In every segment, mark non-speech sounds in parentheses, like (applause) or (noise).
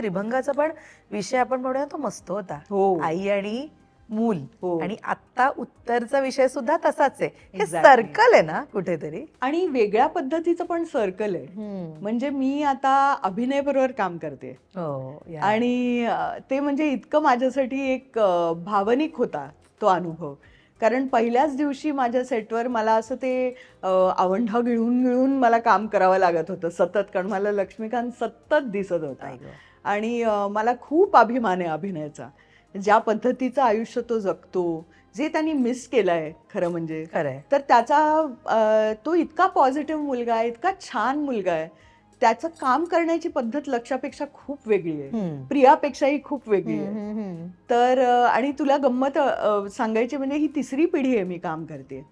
त्रिभंगाचा पण विषय आपण म्हणूया तो मस्त होता. हो. आई आणि मूल. हो. आणि आता उत्तरचा विषय सुद्धा तसाच आहे. हे Exactly. सर्कल आहे ना कुठेतरी? आणि वेगळ्या पद्धतीचं पण सर्कल आहे. म्हणजे मी आता अभिनय बरोबर काम करते. हो या. आणि अ, ते म्हणजे इतकं माझ्यासाठी एक अ, भावनिक होता तो अनुभव. कारण पहिल्याच दिवशी माझ्या सेटवर मला असं ते अ, आवंढा गिळून गिळून मला काम करावं लागत होतं. सतत कारण मला लक्ष्मीकांत सतत दिसत होता. आई गं. आणि मला खूप अभिमान आहे अभिनयाचा. ज्या पद्धतीचं आयुष्य तो जगतो जे त्यांनी मिस केलंय खरं म्हणजे खरंय. तर त्याचा तो इतका पॉझिटिव्ह मुलगा आहे इतका छान मुलगा आहे. त्याचं काम करण्याची पद्धत लक्षापेक्षा खूप वेगळी आहे. प्रियापेक्षाही खूप वेगळी आहे. तर आणि तुला गंमत सांगायची म्हणजे ही तिसरी पिढी आहे मी काम करते.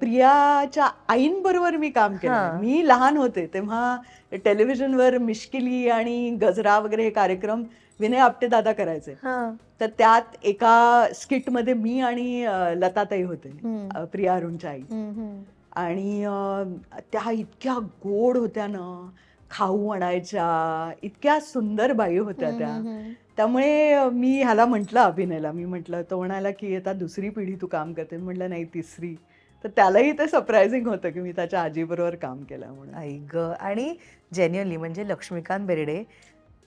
प्रियाच्या आईंबरोबर मी काम हा. केलं मी लहान होते तेव्हा टेलिव्हिजनवर मिश्किली आणि गजरा वगैरे हे कार्यक्रम विनय आपटे दादा करायचे हा. तर त्यात एका स्किटमध्ये मी आणि अ, लताताई होते हम्म. अ, प्रिया अरुणच्या आई हम्म, हम्म. आणि अं, त्या इतक्या गोड होत्या ना खाऊ आणायच्या इतक्या सुंदर बाई होत्या त्या. त्यामुळे मी ह्याला म्हटलं अभिनयला. मी म्हटलं तो म्हणाला की आता दुसरी पिढी तू काम करते. म्हटलं नाही तिसरी. तर त्यालाही ते सरप्रायझिंग होतं की मी त्याच्या आजीबरोबर काम केलं म्हणून. आई ग. आणि जेन्युअनली म्हणजे लक्ष्मीकांत बेर्डे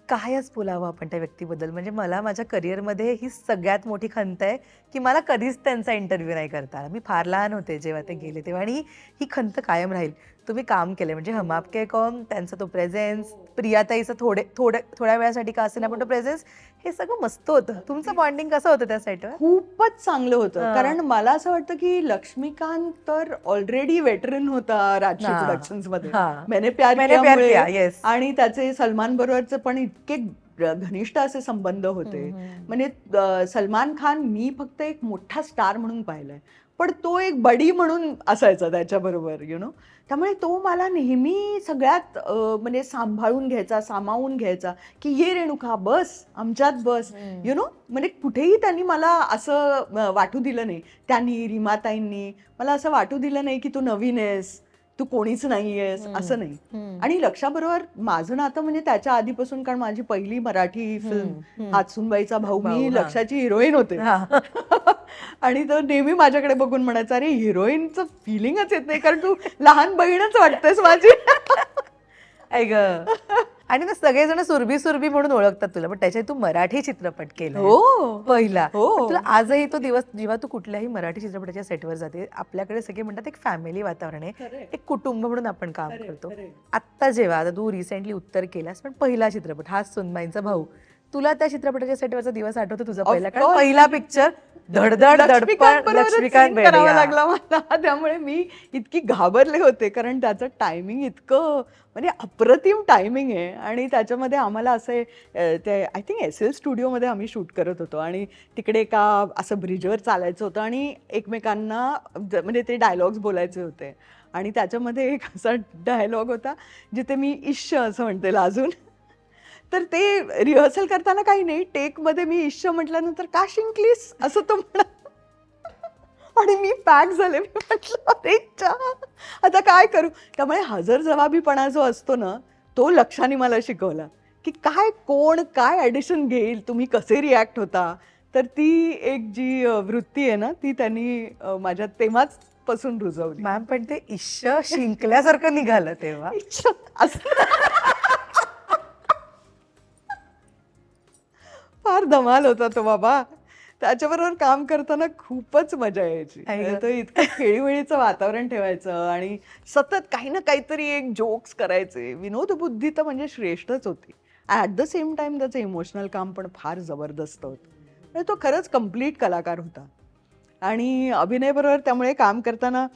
कायच बोलावं आपण त्या व्यक्तीबद्दल? म्हणजे मला माझ्या करिअरमध्ये ही सगळ्यात मोठी खंत आहे की मला कधीच त्यांचा इंटरव्ह्यू नाही करता मी फार लहान होते जेव्हा ते गेले तेव्हा. आणि ही खंत कायम राहील. तुम्ही काम केले म्हणजे हम आपके कॉम त्यांचा तो प्रेझेन्स प्रियाताईचं थोडे थोडे थोड्या वेळासाठी का असेना पण तो प्रेझेन्स हे सगळं मस्त होतं तुमचं बॉन्डिंग कसं होतं त्या साईटवर खूपच चांगलं होतं. कारण मला असं वाटतं की लक्ष्मीकांत तर ऑलरेडी वेटरन होता राजश्री. प्रोडक्शन्समध्ये. मैंने प्यार मैंने प्यार कियामुळे किया, yes. आणि त्याचे सलमान बरोबरचे पण इतके घनिष्ठ असे संबंध होते. म्हणजे सलमान खान मी फक्त एक मोठा स्टार म्हणून पाहिलाय पण तो एक बडी म्हणून असायचा त्याच्याबरोबर यु नो त्यामुळे तो मला नेहमी सगळ्यात म्हणजे सांभाळून घ्यायचा सामावून घ्यायचा की ये रेणुका बस आमच्यात बस. यु नो म्हणजे कुठेही त्यांनी मला असं वाटू दिलं नाही. त्यांनी रीमाताईंनी मला असं वाटू दिलं नाही की तू नवीन आहेस. तू कोणीच नाही आहेस हम्म. असं नाही. आणि लक्षाबरोबर माझं नातं म्हणजे त्याच्या आधीपासून कारण माझी पहिली मराठी फिल्म. हातसूनबाईचा भाऊ मी. लक्षाची हिरोईन होते. (laughs) आणि तो नेहमी माझ्याकडे बघून म्हणायचा अरे हिरोईनचं फिलिंगच येत नाही कारण तू लहान बहीणच वाटतेस माझी (laughs) ऐ ग आणि ना सगळेजण सुरभी सुरभी म्हणून ओळखतात तुला. पण त्याच्यात तू मराठी चित्रपट केला हो. पहिला. हो. तुला आजही तो दिवस जेव्हा तू कुठल्याही मराठी चित्रपटाच्या सेटवर जाते आपल्याकडे सगळे म्हणतात एक फॅमिली वातावरण आहे. एक कुटुंब म्हणून आपण काम करतो. आत्ता जेव्हा आता तू रिसेंटली उत्तर केलास पण पहिला चित्रपट हा सुनबाईंचा भाऊ. तुला त्या चित्रपटाच्या सेटवरचा दिवस आठवतो तुझा पहिला? कारण. पहिला पिक्चर धडधड लक्ष्मीकांत करावा लागला मला. त्यामुळे मी इतकी घाबरले होते कारण त्याचं टायमिंग इतकं म्हणजे अप्रतिम टायमिंग आहे. आणि त्याच्यामध्ये आम्हाला असे ते आय थिंक एस एल स्टुडिओमध्ये आम्ही शूट करत होतो. आणि तिकडे एका असं ब्रिजवर चालायचं होतं आणि एकमेकांना म्हणजे ते डायलॉग्स बोलायचे होते. आणि त्याच्यामध्ये एक असा डायलॉग होता जिथे मी इश्श असं म्हणते लाजून. तर ते रिहर्सल करताना काही नाही टेकमध्ये मी इश्श म्हटल्यानंतर का शिंकलीस असं तो म्हणा. आणि मी पॅक झाले. मी म्हटलं अरे आता काय करू? त्यामुळे हजर जबाबीपणा जो असतो ना तो लक्षाने मला शिकवला की काय कोण काय ॲडिशन घेईल तुम्ही कसे रिॲक्ट होता? तर ती एक जी वृत्ती आहे ना ती त्यांनी अ, माझ्यात तेव्हाच पासून रुजवली. मॅम पण ते इश्श शिंकल्यासारखं निघालं तेव्हा. असं फार धमाल होता तो बाबा. त्याच्याबरोबर काम करताना खूपच मजा यायची. तो इतकं खेळीमेळीचं वातावरण ठेवायचं आणि सतत काही ना काहीतरी एक जोक्स करायचे. विनोद बुद्धी तर म्हणजे श्रेष्ठच होती. ॲट द सेम टाइम त्याचं इमोशनल काम पण फार जबरदस्त होतं. म्हणजे तो खरंच कंप्लीट कलाकार होता. आणि अभिनयबरोबर त्यामुळे काम करताना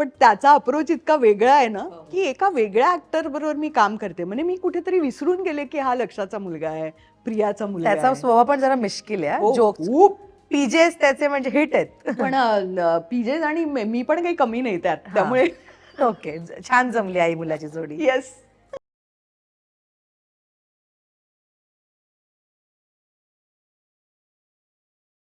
पण त्याचा अप्रोच इतका वेगळा आहे ना की एका वेगळ्या ऍक्टर बरोबर मी काम करते. म्हणजे मी कुठेतरी विसरून गेले की हा लक्षाचा मुलगा आहे प्रियाचा मुलगा त्याचा आहे. स्वभाव पण जरा मिश्किल आहे हो, जोक्स खूप. पीजेस त्याचे म्हणजे हिट आहेत. पण पीजे आणि मे- मी पण काही कमी नाही त्यात. हा. त्यामुळे (laughs) ओके छान जमली आई मुलाची जोडी. येस